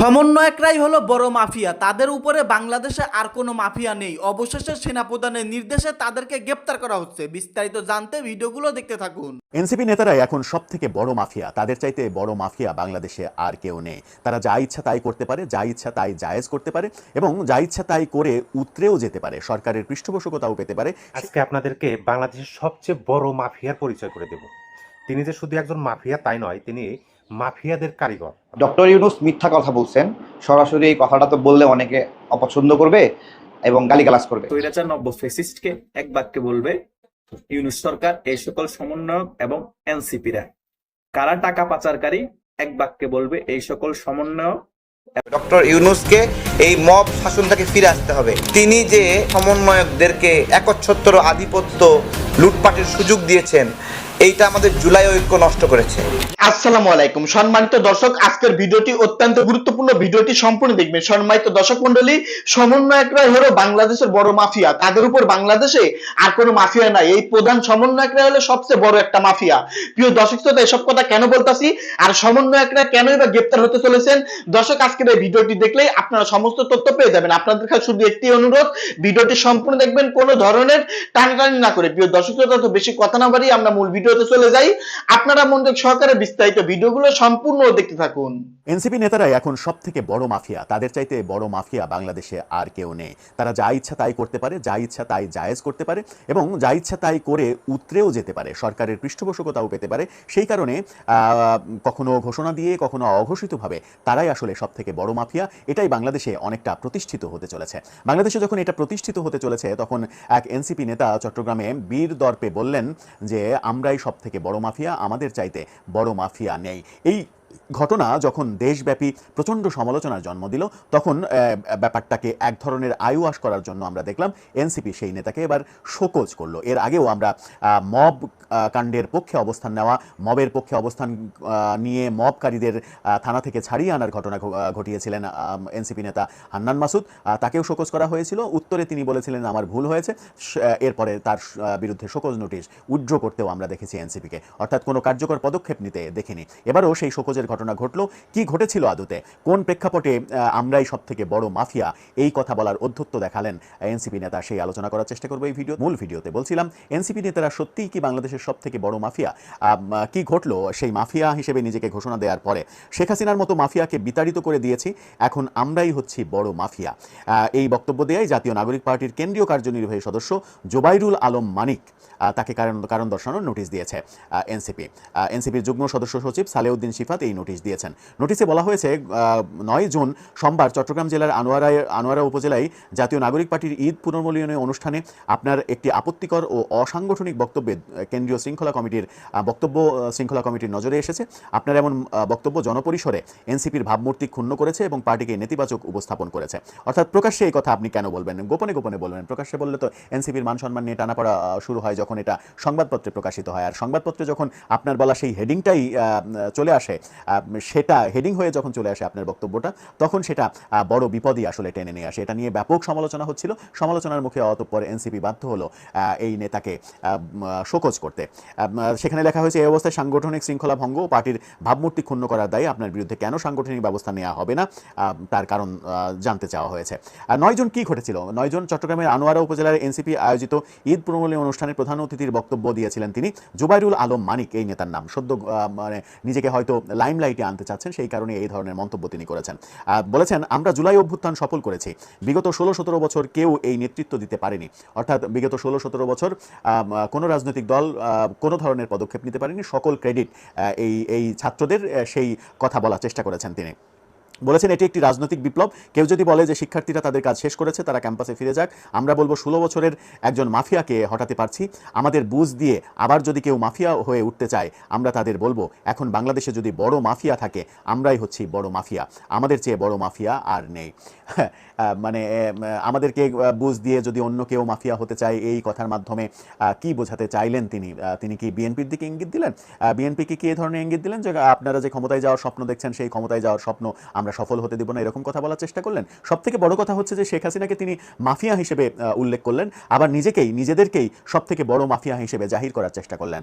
সমন্বয়করাই হলো বড় মাফিয়া। তাদের উপরে বাংলাদেশে আর কোনো মাফিয়া নেই। অবশেষে সেনাপ্রধানের নির্দেশে তাদেরকে গ্রেপ্তার করা হচ্ছে। বিস্তারিত জানতে ভিডিওগুলো দেখতে থাকুন। এনসিপি নেতারাই এখন সব থেকে বড় মাফিয়া। তাদের চাইতে বড় মাফিয়া বাংলাদেশে আর কেউ নেই। তারা যা ইচ্ছা তাই করতে পারে যা ইচ্ছা তাই জায়েজ করতে পারে এবং যা ইচ্ছা তাই করে উতরেও যেতে পারে। সরকারের পৃষ্ঠপোষকতাও পেতে পারে। আজকে আপনাদেরকে বাংলাদেশের সবচেয়ে বড় মাফিয়ার পরিচয় করে দেব। তিনি যে শুধু একজন মাফিয়া তাই নয় তিনি মাফিয়াদের কারিগর। ডক্টর ইউনুস মিথ্যা কথা বলছেন। সরাসরি এই কথাটা তো বললে অনেকে অপছন্দ করবে এবং গালিগালাজ করবে। নব্য ফেসিস্টকে এক বাক্যে বলবে ইউনুস সরকার এই সকল সমন্বয়ক এবং এনসিপিরা কারা টাকা পাচারকারী? এক বাক্যে বলবে এই সকল সমন্বয়ক ডক্টর ইউনুসকে এই মব শাসন থেকে ফিরে আসতে হবে। তিনি যে সমন্বয়কদেরকে একচ্ছত্র আধিপত্য লুটপাটের সুযোগ দিয়েছেন এইটা আমাদের জুলাই ঐক্য নষ্ট করেছে। আসসালামু আলাইকুম। সম্মানিত দর্শক, আজকের ভিডিওটি অত্যন্ত গুরুত্বপূর্ণ। ভিডিওটি সম্পূর্ণ দেখবেন। সম্মানিত দর্শক মন্ডলী সমন্বয়করা হলো বাংলাদেশের বড় মাফিয়া। তাদের উপর বাংলাদেশে আর কোনো মাফিয়া নাই। এই প্রধান সমন্বয়করা হলো সবচেয়ে বড় একটা মাফিয়া। প্রিয় দর্শক শ্রোতা, এসব কথা কেন বলতাছি? আর সমন্বয়করা কেনই বা গ্রেপ্তার হতে চলেছেন? দর্শক, আজকের এই ভিডিওটি দেখলেই আপনারা সমস্ত তথ্য পেয়ে যাবেন। আপনাদের কাছে শুধু একটি অনুরোধ, ভিডিওটি সম্পূর্ণ দেখবেন কোনো ধরনের টানাটানি না করে। প্রিয় দর্শক শ্রোতা, তো বেশি কথা না বাড়িয়ে আমরা মূল ভিডিওতে চলে যাই। আপনারা মনোযোগ সহকারে বিস্তারিত ভিডিওগুলো সম্পূর্ণ দেখতে থাকুন। এনসিপি নেতারাই এখন সব থেকে বড় মাফিয়া। তাদের চাইতে বড় মাফিয়া বাংলাদেশে আর কেউ নেই। তারা যা ইচ্ছা তাই করতে পারে, যা ইচ্ছা তাই জায়েজ করতে পারে এবং যা ইচ্ছা তাই করে উতরেও যেতে পারে। সরকারের পৃষ্ঠপোষকতাও পেতে পারে। সেই কারণে কখনো ঘোষণা দিয়ে, কখনো অঘোষিতভাবে তারাই আসলে সব থেকে বড় মাফিয়া। এটাই বাংলাদেশে অনেকটা প্রতিষ্ঠিত হতে চলেছে। বাংলাদেশে যখন এটা প্রতিষ্ঠিত হতে চলেছে, তখন এক এনসিপি নেতা চট্টগ্রামে বীর দর্পে বললেন যে, আমরাই সব থেকে বড় মাফিয়া? আমাদের চাইতে বড় মাফিয়া নেই। এই ঘটনা যখন দেশব্যাপী প্রচণ্ড সমালোচনার জন্ম দিল, তখন ব্যাপারটাকে এক ধরনের আইওয়াশ করার জন্য আমরা দেখলাম এনসিপি সেই নেতাকে এবার শোকজ করল। এর আগেও আমরা মব কাণ্ডের পক্ষে অবস্থান নেওয়া, মবের পক্ষে অবস্থান নিয়ে মবকারীদের থানা থেকে ছাড়িয়ে আনার ঘটনা ঘটিয়েছিলেন এনসিপি নেতা হান্নান মাসুদ। তাকেও শোকজ করা হয়েছিল। উত্তরে তিনি বলেছিলেন, আমার ভুল হয়েছে। এরপরে তার বিরুদ্ধে শোকজ নোটিশ উইথড্র করতেও আমরা দেখেছি এনসিপিকে। অর্থাৎ কোনো কার্যকর পদক্ষেপ নিতে দেখিনি। এবারও সেই শোকজের ঘটনা ঘটলো, কি ঘটেছিল আদতে? কোন প্রেক্ষাপটে আমরাই সব থেকে বড় মাফিয়া? এই কথা বলার অধ্যত্ত দেখালেন এনসিপি নেতা, সেই আলোচনা করার চেষ্টা করব এই ভিডিও মূল ভিডিওতে। বলছিলাম, এনসিপি নেতারা সত্যিই কি বাংলাদেশের সব থেকে বড় মাফিয়া? কি ঘটলো সেই মাফিয়া হিসেবে নিজেকে ঘোষণা দেওয়ার পরে? শেখ হাসিনার মতো মাফিয়াকে বিতাড়িত করে দিয়েছি, এখন আমরাই হচ্ছি বড় মাফিয়া। এই বক্তব্য দেয় জাতীয় নাগরিক পার্টির কেন্দ্রীয় কার্যনির্বাহী সদস্য জোবাইরুল আলম মানিক তাকে কারণ কারণ দর্শানোর নোটিশ দিয়েছে এনসিপি। এনসিপির যুগ্ম সদস্য সচিব সালেউদ্দিন শিফাত নোটিশ দিয়েছেন। নোটিশে বলা হয়েছে নয় জুন সোমবার চট্টগ্রাম জেলার আনোয়ারায়, আনোয়ারা উপজেলায় জাতীয় নাগরিক পার্টির ঈদ পুনর্মূল্যায়নের অনুষ্ঠানে আপনার একটি আপত্তিকর ও অসাংগঠনিক বক্তব্যে কেন্দ্রীয় শৃঙ্খলা কমিটির বক্তব্য শৃঙ্খলা কমিটির নজরে এসেছে। আপনার এমন বক্তব্য জনপরিসরে এনসিপির ভাবমূর্তি ক্ষুণ্ণ করেছে এবং পার্টিকে নেতিবাচক উপস্থাপন করেছে। অর্থাৎ প্রকাশ্যে এই কথা আপনি কেন বলবেন? গোপনে গোপনে বলবেন। প্রকাশ্যে বললে তো এনসিপির মান সম্মান নিয়ে টানাপড়া শুরু হয় যখন এটা সংবাদপত্রে প্রকাশিত হয়। আর সংবাদপত্রে যখন আপনার বলা সেই হেডিংটাই চলে আসে সেটা হেডিং হয়ে যখন চলে আসে আপনার বক্তব্যটা, তখন সেটা বড় বিপদই আসলে টেনে নিয়ে আসে। এটা নিয়ে ব্যাপক সমালোচনা হচ্ছিল। সমালোচনার মুখে অতঃপর এনসিপি বাধ্য হলো এই নেতাকে শোকজ করতে। সেখানে লেখা হয়েছে এই অবস্থায় সাংগঠনিক শৃঙ্খলা ভঙ্গ ও পার্টির ভাবমূর্তি ক্ষুণ্ণ করার দায়ে আপনার বিরুদ্ধে কেন সাংগঠনিক ব্যবস্থা নেওয়া হবে না? তার কারণ জানতে চাওয়া হয়েছে। নয়জন কি ঘটেছিল? নয়জন চট্টগ্রামের আনোয়ারা উপজেলার এনসিপি আয়োজিত ঈদ পুনর্মূল্য অনুষ্ঠানে প্রধান অতিথির বক্তব্য দিয়েছিলেন তিনি। জুবাইরুল আলম মানিক, এই নেতার নাম। সদ্য মানে নিজেকে হয়তো লাইমলাইটে আনতে চাচ্ছেন, সেই কারণে এই ধরনের মন্তব্য তিনি করেছেন। বলেছেন, আমরা জুলাই অভ্যুত্থান সফল করেছি। বিগত ষোলো সতেরো বছর কেউ এই নেতৃত্ব দিতে পারেনি। অর্থাৎ বিগত ষোলো সতেরো বছর কোনো রাজনৈতিক দল কোনো ধরনের পদক্ষেপ নিতে পারেনি। সকল ক্রেডিট এই এই ছাত্রদের সেই কথা বলার চেষ্টা করেছেন তিনি। বলেছেন এটি একটি রাজনৈতিক বিপ্লব। কেউ যদি বলে যে শিক্ষার্থীরা তাদের কাজ শেষ করেছে, তারা ক্যাম্পাসে ফিরে যাক। আমরা বলব ষোলো বছরের একজন মাফিয়াকে হটাতে পারছি। আমাদের বুঝ দিয়ে আবার যদি কেউ মাফিয়া হয়ে উঠতে চায়, আমরা তাদের বলব, এখন বাংলাদেশে যদি বড় মাফিয়া থাকে, আমরাই হচ্ছি বড় মাফিয়া। আমাদের চেয়ে বড় মাফিয়া আর নেই। মানে আমাদেরকে বুঝ দিয়ে যদি অন্য কেউ মাফিয়া হতে চায়, এই কথার মাধ্যমে কি বোঝাতে চাইলেন তিনি? তিনি কি বিএনপির দিকে ইঙ্গিত দিলেন? বিএনপিকে কি এ ধরনের ইঙ্গিত দিলেন? যে, আপনারা যে ক্ষমতায় যাওয়ার স্বপ্ন দেখছেন, সেই ক্ষমতায় যাওয়ার স্বপ্ন আমরা সফল হতে দেব না, এরকম কথা বলার চেষ্টা করলেন। সব থেকে বড় কথা হচ্ছে যে, শেখ হাসিনাকে তিনি মাফিয়া হিসেবে উল্লেখ করলেন। আবার নিজেকেই, নিজেদেরকেই সব থেকে বড় মাফিয়া হিসেবে জাহির করার চেষ্টা করলেন।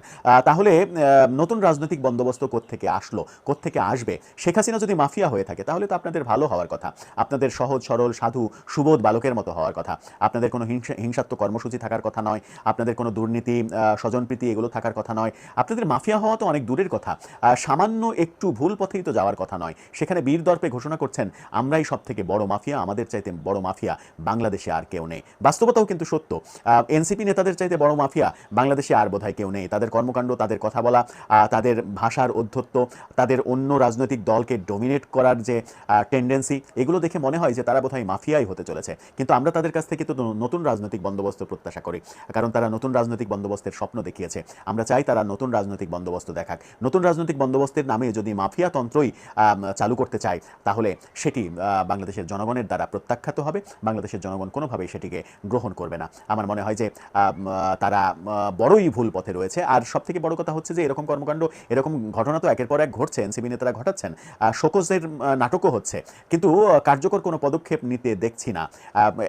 তাহলে নতুন রাজনৈতিক বন্দোবস্ত কোত্থেকে আসলো, কোত্থেকে আসবে? শেখ হাসিনা যদি মাফিয়া হয়ে থাকে, তাহলে তো আপনাদের ভালো হওয়ার কথা। আপনাদের সহজ, সরল সাধু সুবোধ বালকের মতো হওয়ার কথা। আপনাদের কোনো হিংসা, হিংসাত্মক কর্মসূচি থাকার কথা নয়। আপনাদের কোনো দুর্নীতি স্বজনপ্রীতি এগুলো থাকার কথা নয়। আপনাদের মাফিয়া হওয়া তো অনেক দূরের কথা। সামান্য একটু ভুল পথেই তো যাওয়ার কথা নয়। সেখানে বীর দর্পে ঘোষণা করছেন, আমরাই সব থেকে বড় মাফিয়া, আমাদের চাইতে বড় মাফিয়া বাংলাদেশে আর কেউ নেই। বাস্তবতাও কিন্তু সত্য। এনসিপি নেতাদের চাইতে বড় মাফিয়া বাংলাদেশে আর বোধহয় কেউ নেই। তাদের কর্মকাণ্ড, তাদের কথা বলা তাদের ভাষার অধ্যত্ব তাদের অন্য রাজনৈতিক দলকে ডোমিনেট করার যে টেন্ডেন্সি এগুলো দেখে মনে হয় যে তারা বোধহয় মাফিয়াই হতে চলেছে। কিন্তু আমরা তাদের কাছ থেকে তো নতুন রাজনৈতিক বন্দোবস্ত প্রত্যাশা করি। কারণ তারা নতুন রাজনৈতিক বন্দোবস্তের স্বপ্ন দেখিয়েছে। আমরা চাই তারা নতুন রাজনৈতিক বন্দোবস্ত দেখাক। নতুন রাজনৈতিক বন্দোবস্তের নামে যদি মাফিয়া তন্ত্রই আম, চালু করতে চায় তাহলে সেটি বাংলাদেশের জনগণের দ্বারা প্রত্যাখ্যাত হবে। বাংলাদেশের জনগণ কোনোভাবেই সেটিকে গ্রহণ করবে না। আমার মনে হয় যে তারা বড়ই ভুল পথে রয়েছে। আর সব থেকে বড় কথা হচ্ছে যে এরকম কর্মকাণ্ড এরকম ঘটনা তো একের পর এক ঘটছে। এনসিবি নেতারা ঘটাচ্ছেন। শোকজের নাটকও হচ্ছে। কিন্তু কার্যকর কোনো পদক্ষেপ নিতে দেখছি না।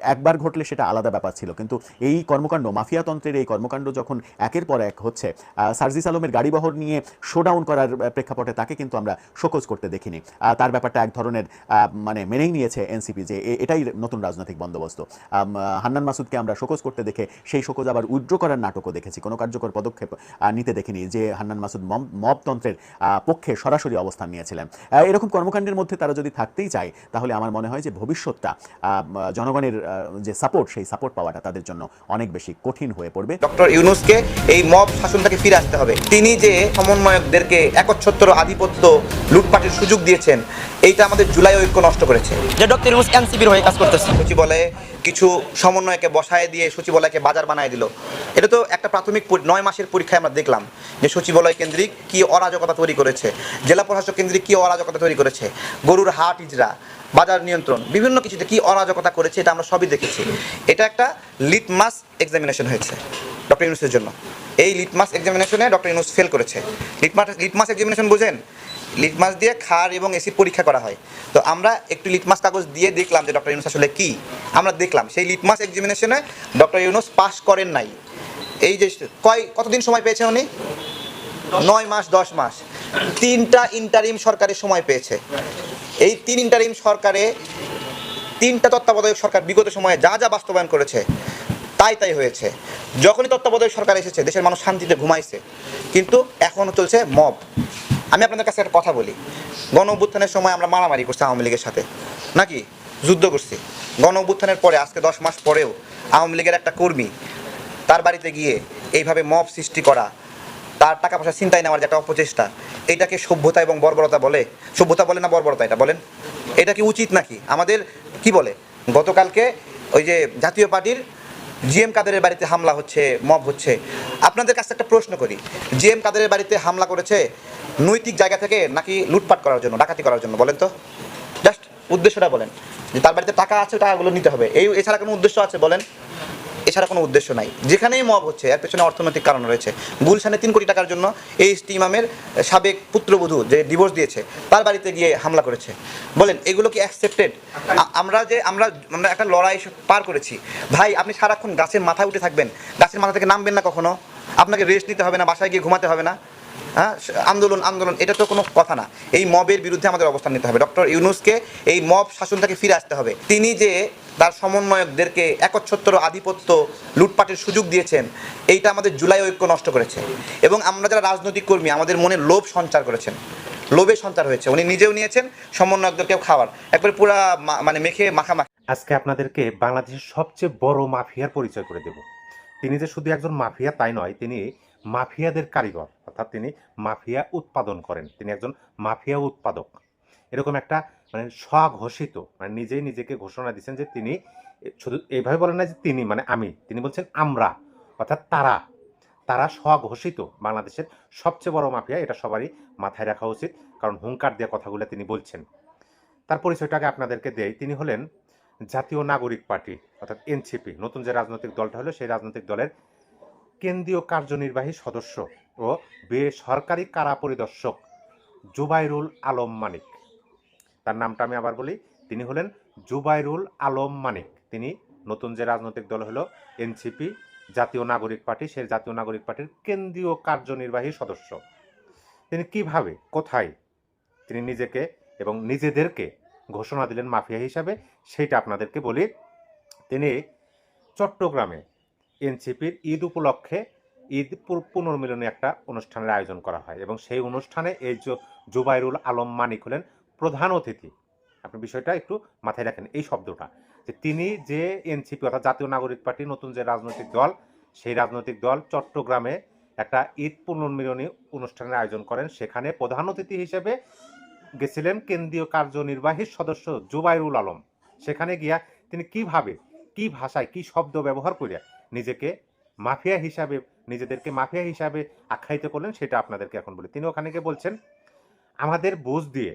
একবার ঘটলে সেটা আলাদা ব্যাপার ছিল। কিন্তু এই কর্মকাণ্ড মাফিয়াতন্ত্রের এই কর্মকাণ্ড যখন একের পর এক হচ্ছে সার্জিস আলমের গাড়িবহর নিয়ে শোডাউন করার প্রেক্ষাপটে তাকে কিন্তু আমরা শোকজ করতে দেখিনি। তার ব্যাপারটা এক ধরনের মানে মেনেই নিয়েছে এনসিপি যে এটাই নতুন রাজনৈতিক বন্দোবস্ত। হান্নান মাসুদকে আমরা শোকজ করতে দেখে সেই শোকজ আবার উইথড্র করার নাটকও দেখেছি। কোনো কার্যকর পদক্ষেপ নিতে দেখিনি যে হান্নান মাসুদ মব- মবতন্ত্রের পক্ষে সরাসরি অবস্থান নিয়েছিলেন। এরকম কর্মকাণ্ডের মধ্যে তারা যদি থাকতেই চায়, তাহলে আমার মনে হয় যে ভবিষ্যৎটা জনগণের যে সাপোর্ট সেই সাপোর্ট পাওয়াটা তাদের জন্য অনেক বেশি কঠিন হয়ে পড়বে। ডক্টর ইউনুসকে এই মব শাসন থেকে ফিরে আসতে হবে। তিনি যে সমন্বয়কদেরকে একচ্ছত্র আধিপত্য লুটপাটের সুযোগ দিয়েছেন এইটা আমাদের জুলাই ঐক্য নষ্ট করেছে। যে ডক্টর ইউনুস এনসিপির হয়ে কাজ করতেছে। সচিবালয়ে কিছু সমন্বয়কে বসায় দিয়ে সচিবালয়কে বাজার বানায় দিল। এটা তো একটা প্রাথমিক নয় মাসের পরীক্ষায় আমরা দেখলাম যে সচিবালয় কেন্দ্রিক কি অরাজকতা তৈরি করেছে জেলা প্রশাসক কেন্দ্রিক কি অরাজকতা তৈরি করেছে গরুর হাট ইজরা বাজার নিয়ন্ত্রণ বিভিন্ন কিছুতে কি অরাজকতা করেছে এটা আমরা সবই দেখেছি। এটা একটা লিটমাস এক্সামিনেশন হয়েছে ডক্টর ইউনুসের জন্য। এই লিটমাস এক্সামিনেশনে ডক্টর ইউনুস ফেল করেছে। লিটমাস লিটমাস এক্সামিনেশন বোঝেন? লিটমাস দিয়ে খার এবং এসিড পরীক্ষা করা হয়। তো আমরা একটু লিটমাস কাগজ দিয়ে দেখলাম যে ডক্টর ইউনুস আসলে কি। আমরা দেখলাম সেই লিটমাস এক্সামিনেশনে ডক্টর ইউনুস পাস করেন নাই। এই যে কয় কতদিন সময় পেয়েছে উনি? নয় মাস দশ মাস। তিনটা ইন্টারিম সরকারের সময় পেয়েছে। এই তিন ইন্টারিম সরকারে তিনটা তত্ত্বাবধায়ক সরকার বিগত সময়ে যা যা বাস্তবায়ন করেছে, তাই তাই হয়েছে। যখনই তত্ত্বাবধায়ক সরকার এসেছে, দেশের মানুষ শান্তিতে ঘুমাইছে, কিন্তু এখনও চলছে মব। আমি আপনাদের কাছে একটা কথা বলি। গণ অভ্যুত্থানের সময় আমরা মারামারি করছি আওয়ামী লীগের সাথে। নাকি? যুদ্ধ করছি। গণ অভ্যুত্থানের পরে, আজকে দশ মাস পরেও আওয়ামী লীগের একটা কর্মী তার বাড়িতে গিয়ে এইভাবে মব সৃষ্টি করা, তার টাকা পয়সা চিন্তায় নেওয়ার যে একটা অপচেষ্টা এটাকে সভ্যতা এবং বর্বরতা বলে। সভ্যতা বলে না বর্বরতা এটা? বলেন। এটা কি উচিত নাকি? আমাদের কি বলে? গতকালকে ওই যে জাতীয় পার্টির জিএম কাদেরের বাড়িতে হামলা হচ্ছে, মব হচ্ছে। আপনাদের কাছে একটা প্রশ্ন করি। জিএম কাদেরের বাড়িতে হামলা করেছে নৈতিক জায়গা থেকে নাকি লুটপাট করার জন্য, ডাকাতি করার জন্য? বলেন তো। জাস্ট উদ্দেশ্যটা বলেন। যে তার বাড়িতে টাকা আছে, টাকাগুলো নিতে হবে। এই এছাড়া কোনো উদ্দেশ্য আছে? বলেন। এছাড়া কোনো উদ্দেশ্য নাই। যেখানেই মব হচ্ছে, এর পেছনে অর্থনৈতিক কারণ রয়েছে। গুলশানে তিন কোটি টাকার জন্য এই ইমামের সাবেক পুত্রবধূ যে ডিভোর্স দিয়েছে, তার বাড়িতে গিয়ে হামলা করেছে। বলেন, এগুলো কি অ্যাকসেপ্টেড আমরা যে, আমরা আমরা একটা লড়াই পার করেছি। ভাই, আপনি সারাক্ষণ গাছের মাথায় উঠে থাকবেন। গাছের মাথা থেকে নামবেন না কখনো। আপনাকে রেস্ট নিতে হবে না, বাসায় গিয়ে ঘুমাতে হবে না। হ্যাঁ আন্দোলন আন্দোলন, এটা তো কোনো কথা না। এই মবের বিরুদ্ধে আমাদের অবস্থান নিতে হবে। ডক্টর ইউনুসকে এই মব শাসন থেকে ফিরে আসতে হবে। তিনি যে তার সমন্বয়কদেরকে একচ্ছত্র আধিপত্য লুটপাটের সুযোগ দিয়েছেন, এইটা আমাদের জুলাই ঐক্য নষ্ট করেছে। এবং আমরা যারা রাজনৈতিক কর্মী, আমাদের মনে লোভ সঞ্চার করেছেন। লোভে সঞ্চার হয়েছে। উনি নিজেও নিয়েছেন, সমন্বয়কদেরকেও খাওয়ার একবারে পুরা মানে মেখে মাখামাখি। আজকে আপনাদেরকে বাংলাদেশের সবচেয়ে বড় মাফিয়ার পরিচয় করে দেব। তিনি যে শুধু একজন মাফিয়া, তাই নয়, তিনি মাফিয়াদের কারিগর, অর্থাৎ তিনি মাফিয়া উৎপাদন করেন। তিনি একজন মাফিয়া উৎপাদক। এরকম একটা মানে স্বঘোষিত মানে নিজেই নিজেকে ঘোষণা দিচ্ছেন যে তিনি, শুধু এইভাবে বলেন না যে তিনি মানে আমি। তিনি বলছেন আমরা, অর্থাৎ তারা। তারা স্বঘোষিত। বাংলাদেশের সবচেয়ে বড় মাফিয়া, এটা সবারই মাথায় রাখা উচিত, কারণ হুঙ্কার দেওয়া কথাগুলো তিনি বলছেন। তার পরিচয়টাকে আপনাদেরকে দেয় তিনি হলেন জাতীয় নাগরিক পার্টি, অর্থাৎ এনসিপি। নতুন যে রাজনৈতিক দলটা হলো, সেই রাজনৈতিক দলের কেন্দ্রীয় কার্যনির্বাহী সদস্য ও বেসরকারি কারা পরিদর্শক জুবাইরুল আলম মানিক। তার নামটা আমি আবার বলি, তিনি হলেন জুবাইরুল আলম মানিক। তিনি নতুন যে রাজনৈতিক দল হলো এনসিপি, জাতীয় নাগরিক পার্টি, সেই জাতীয় নাগরিক পার্টির কেন্দ্রীয় কার্যনির্বাহী সদস্য। তিনি কীভাবে, কোথায়, তিনি নিজেকে এবং নিজেদেরকে ঘোষণা দিলেন মাফিয়া হিসাবে, সেইটা আপনাদেরকে বলি। তিনি চট্টগ্রামে এনসিপির ঈদ উপলক্ষে ঈদ পুনর্মিলনী একটা অনুষ্ঠানের আয়োজন করা হয় এবং সেই অনুষ্ঠানে এই জুবাইরুল আলম মানিক হলেন প্রধান অতিথি। আপনি বিষয়টা একটু মাথায় রাখেন, এই শব্দটা যে তিনি যে এনসিপি অর্থাৎ জাতীয় নাগরিক পার্টি নতুন যে রাজনৈতিক দল, সেই রাজনৈতিক দল চট্টগ্রামে একটা ঈদ পুনর্মিলনী অনুষ্ঠানের আয়োজন করেন। সেখানে প্রধান অতিথি হিসেবে গেছিলেন কেন্দ্রীয় কার্যনির্বাহী সদস্য জুবাইরুল আলম। সেখানে গিয়া তিনি কীভাবে, কি ভাষায়, কি শব্দ ব্যবহার করিয়া নিজেকে মাফিয়া হিসাবে, নিজেদেরকে মাফিয়া হিসাবে আখ্যায়িত করলেন, সেটা আপনাদেরকে এখন বলি। তিনি ওখানে গিয়ে বলছেন, আমাদের বুঝ দিয়ে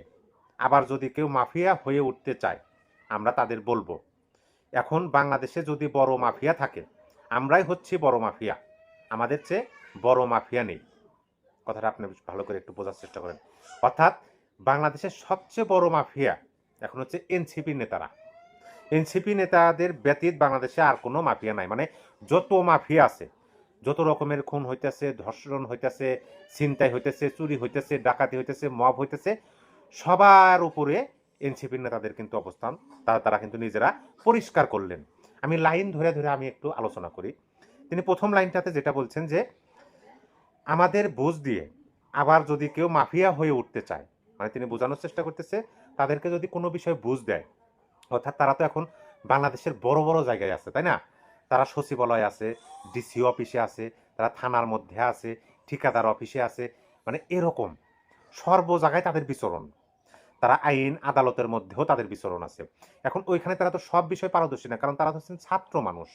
আবার যদি কেউ মাফিয়া হয়ে উঠতে চায়, আমরা তাদের বলব, এখন বাংলাদেশে যদি বড় মাফিয়া থাকে, আমরাই হচ্ছি বড় মাফিয়া, আমাদের চেয়ে বড় মাফিয়া নেই। কথাটা আপনি ভালো করে একটু বোঝার চেষ্টা করেন। অর্থাৎ বাংলাদেশের সবচেয়ে বড় মাফিয়া এখন হচ্ছে এনসিপি নেতারা। এনসিপি নেতাদের ব্যতীত বাংলাদেশে আর কোনো মাফিয়া নাই। মানে যত মাফিয়া আছে, যত রকমের খুন হইতেছে, ধর্ষণ হইতেছে, ছিনতাই হইতেছে, চুরি হইতেছে, ডাকাতি হইতেছে, মব হইতেছে, সবার উপরে এনসিপির নেতাদের কিন্তু অবস্থান তারা তারা কিন্তু নিজেরা পরিষ্কার করলেন। আমি লাইন ধরে ধরে আমি একটু আলোচনা করি। তিনি প্রথম লাইনটাতে যেটা বলছেন যে, আমাদের বুঝ দিয়ে আবার যদি কেউ মাফিয়া হয়ে উঠতে চায় মানে তিনি বোঝানোর চেষ্টা করতেছে, তাদেরকে যদি কোনো বিষয়ে বুঝ দেয় অর্থাৎ তারা তো এখন বাংলাদেশের বড় বড় জায়গায় আছে, তাই না? তারা সচিবালয় আছে ডিসি অফিসে আছে, তারা থানার মধ্যে আছে, ঠিকাদার অফিসে আছে মানে এরকম সর্ব জায়গায় তাদের বিচরণ। তারা আইন, আদালতের মধ্যেও তাদের বিচরণ আছে। এখন ওইখানে তারা তো সব বিষয়ে পারদর্শী না, কারণ তারা তো হচ্ছেন ছাত্র মানুষ।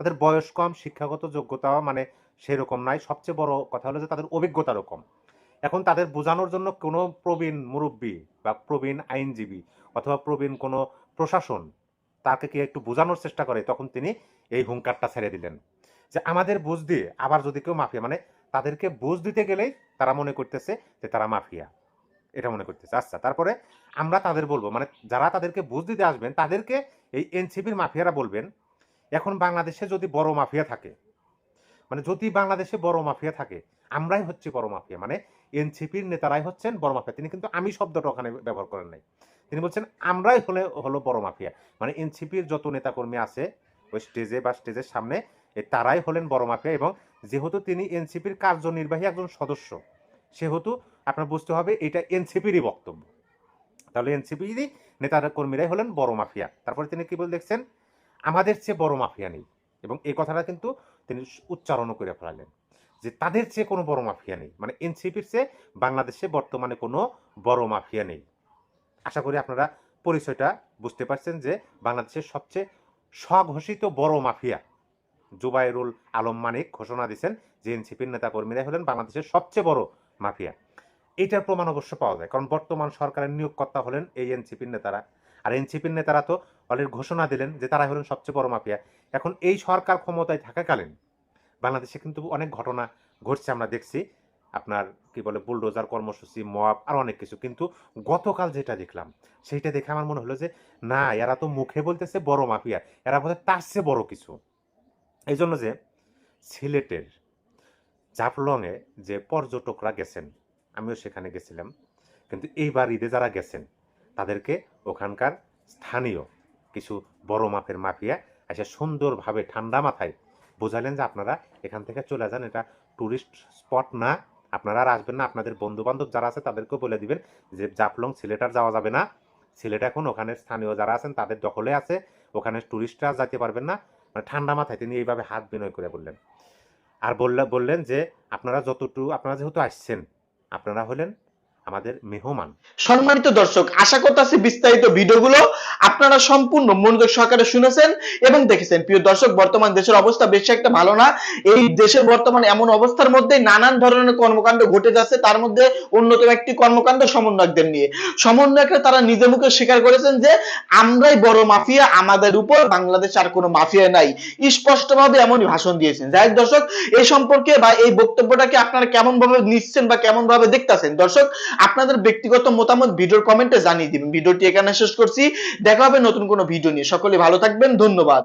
তাদের বয়স কম, শিক্ষাগত যোগ্যতাও মানে সেরকম নাই। সবচেয়ে বড় কথা হলো যে তাদের অভিজ্ঞতারও কম এখন তাদের বোঝানোর জন্য কোনো প্রবীণ মুরব্বী বা প্রবীণ আইনজীবী অথবা প্রবীণ কোনো প্রশাসন তাকে কি একটু বোঝানোর চেষ্টা করে, তখন তিনি এই হুঙ্কারটা ছেড়ে দিলেন। যে আমাদের বুঝ দিয়ে আবার যদি কেউ মাফিয়া মানে তাদেরকে বুঝ দিতে গেলেই তারা মনে করতেছে যে তারা মাফিয়া। এটা মনে করতেছে। আচ্ছা তারপরে আমরা তাদের বলব মানে যারা তাদেরকে বুঝ দিতে আসবেন, তাদেরকে এই এনসিপির মাফিয়ারা বলবেন, এখন বাংলাদেশে যদি বড় মাফিয়া থাকে মানে যদি বাংলাদেশে বড় মাফিয়া থাকে, আমরাই হচ্ছে বড় মাফিয়া। মানে এনসিপির নেতারাই হচ্ছেন বড় মাফিয়া। তিনি কিন্তু আমি শব্দটা ওখানে ব্যবহার করেন নাই। তিনি বলছেন, আমরাই হলে, হলো বড় মাফিয়া। মানে এনসিপির যত নেতাকর্মী আছে, ওই স্টেজে বা স্টেজের সামনে তারাই হলেন বড় মাফিয়া এবং যেহেতু তিনি এনসিপির কার্যনির্বাহী একজন সদস্য, সেহেতু আপনার বুঝতে হবে এটা এনসিপিরই বক্তব্য। তাহলে এনসিপিরই নেতারা কর্মীরাই হলেন বড় মাফিয়া। তারপরে তিনি কী বলে দেখছেন? আমাদের চেয়ে বড় মাফিয়া নেই। এবং এই কথাটা কিন্তু তিনি উচ্চারণও করে ফেলালেন। যে তাদের চেয়ে কোনো বড় মাফিয়া নেই। মানে এনসিপির চেয়ে বাংলাদেশে বর্তমানে কোনো বড় মাফিয়া নেই। আশা করি আপনারা পরিচয়টা বুঝতে পারছেন যে বাংলাদেশের সবচেয়ে স্বঘোষিত বড় মাফিয়া জুবাইরুল আলম মানিক ঘোষণা দিয়েছেন যে এনসিপির নেতাকর্মীরাই হলেন বাংলাদেশের সবচেয়ে বড় মাফিয়া। এটার প্রমাণ অবশ্য পাওয়া যায়, কারণ বর্তমান সরকারের নিয়োগকর্তা হলেন এই এনসিপির নেতারা। আর এনসিপির নেতারা তো অলরেডি ঘোষণা দিলেন যে তারা হলেন সবচেয়ে বড় মাফিয়া। এখন এই সরকার ক্ষমতায় থাকাকালীন বাংলাদেশে কিন্তু অনেক ঘটনা ঘটছে, আমরা দেখছি। আপনার কি বলে, বুলডোজার কর্মসূচি মপ আর অনেক কিছু। কিন্তু গতকাল যেটা দেখলাম, সেইটা দেখে আমার মনে হলো যে, না, এরা তো মুখে বলতেছে বড় মাফিয়া। এরা বোধহয় তার চেয়ে বড় কিছু। এই জন্য যে, সিলেটের জাফলংয়ে যে পর্যটকরা গেছেন, আমিও সেখানে গেছিলাম। কিন্তু এইবার ঈদে যারা গেছেন, তাদেরকে ওখানকার স্থানীয় কিছু বড় মাপের মাফিয়া এসে সুন্দরভাবে ঠান্ডা মাথায় বোঝালেন যে আপনারা এখান থেকে চলে যান, এটা টুরিস্ট স্পট না। আপনারা আর আসবেন না, আপনাদের বন্ধু বান্ধব যারা আছে তাদেরকেও বলে দিবেন যে জাফলং সিলেটার যাওয়া যাবে না। সিলেট এখন ওখানে স্থানীয় যারা আছেন তাদের দখলে আছে, ওখানে টুরিস্টরা যেতে পারবেন না। মানে ঠান্ডা মাথায় তিনি এইভাবে হাত বিনয় করে বললেন। আর বললে বললেন যে আপনারা যতটুকু আপনারা যেহেতু আসছেন, আপনারা হলেন আমাদের মেহমান। সম্মানিত দর্শক, আশা করতেছি বিস্তারিত ভিডিওগুলো আপনারা সম্পূর্ণ মনোযোগ সহকারে শুনেছেন এবং দেখেছেন। প্রিয় দর্শক, বর্তমান দেশের অবস্থা বেশি একটা ভালো না। এই দেশের বর্তমান এমন অবস্থার মধ্যে নানান ধরনের কর্মকাণ্ড ঘটে যাচ্ছে। তার মধ্যে অন্যতম একটি কর্মকাণ্ড সমন্বয়কদের নিয়ে। সমন্বয়করা তারা নিজে মুখে স্বীকার করেছেন যে, আমরাই বড় মাফিয়া, আমাদের উপর বাংলাদেশ আর কোনো মাফিয়া নাই। স্পষ্টভাবে এমনই ভাষণ দিয়েছেন। যাই দর্শক, এই সম্পর্কে বা এই বক্তব্যটাকে আপনারা কেমন ভাবে নিচ্ছেন বা কেমন ভাবে দেখতেছেন? দর্শক আপনাদের ব্যক্তিগত মতামত ভিডিওর কমেন্টে জানিয়ে দিবেন। ভিডিওটি এখানে শেষ করছি। দেখা হবে নতুন কোনো ভিডিও নিয়ে। সকলে ভালো থাকবেন। ধন্যবাদ।